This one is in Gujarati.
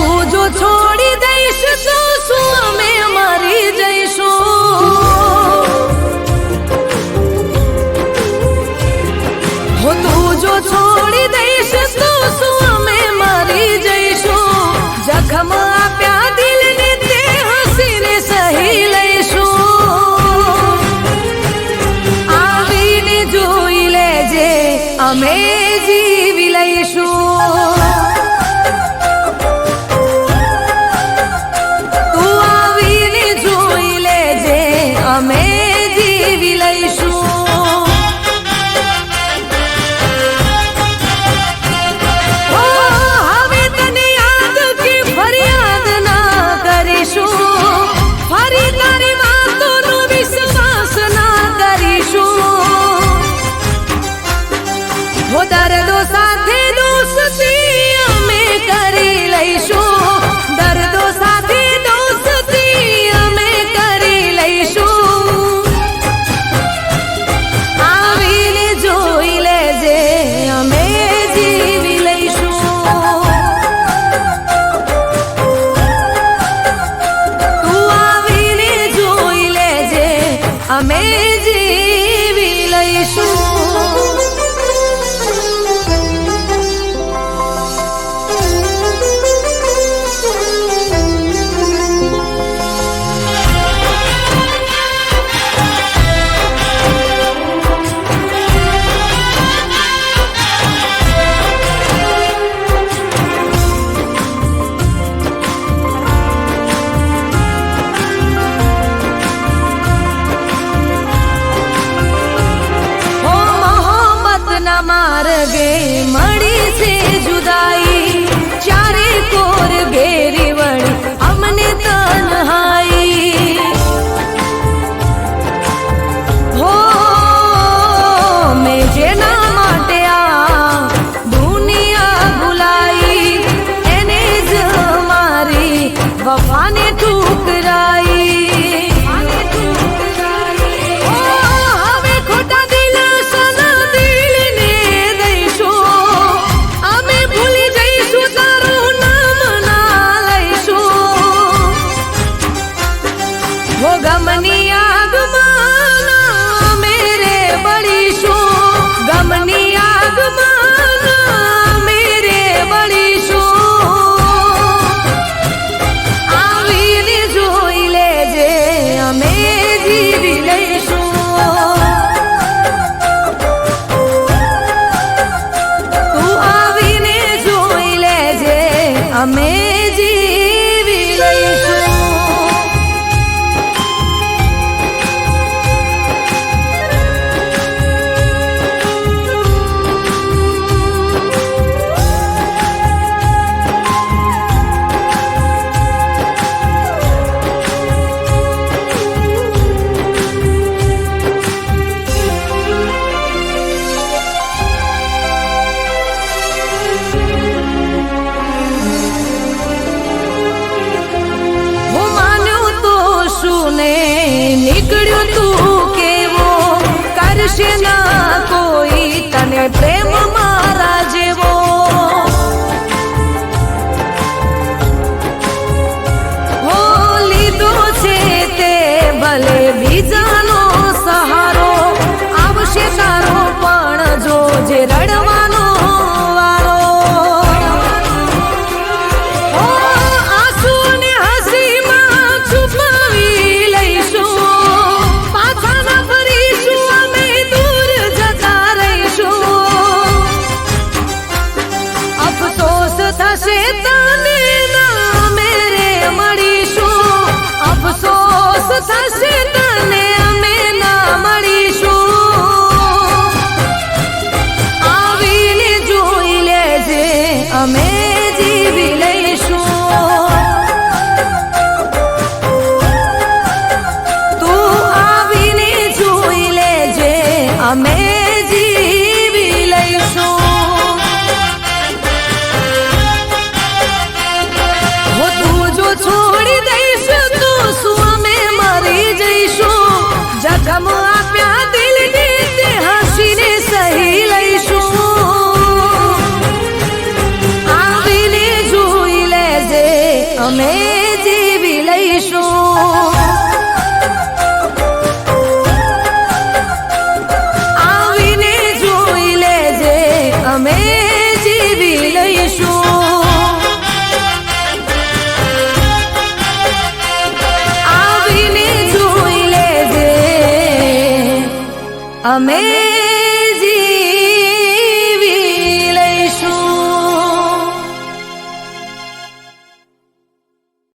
તું જો છોડી દઈશ તો શું અમે જઈશું? હો તું છોડી દઈશ તો શું અમે મરી જઈશું? જખમ આપ્યા તે હસીને સહી લઈશું. આવીને જોઈ લેજે, અમે જીવી લઈશું. लगे मा કરશે ના કોઈ, તને પ્રેમ મારા જેવો. લીધો છે તે, ભલે બીજાનો સહારો, આવશે તારો પણ જોજે રડવાનો Cause I અમે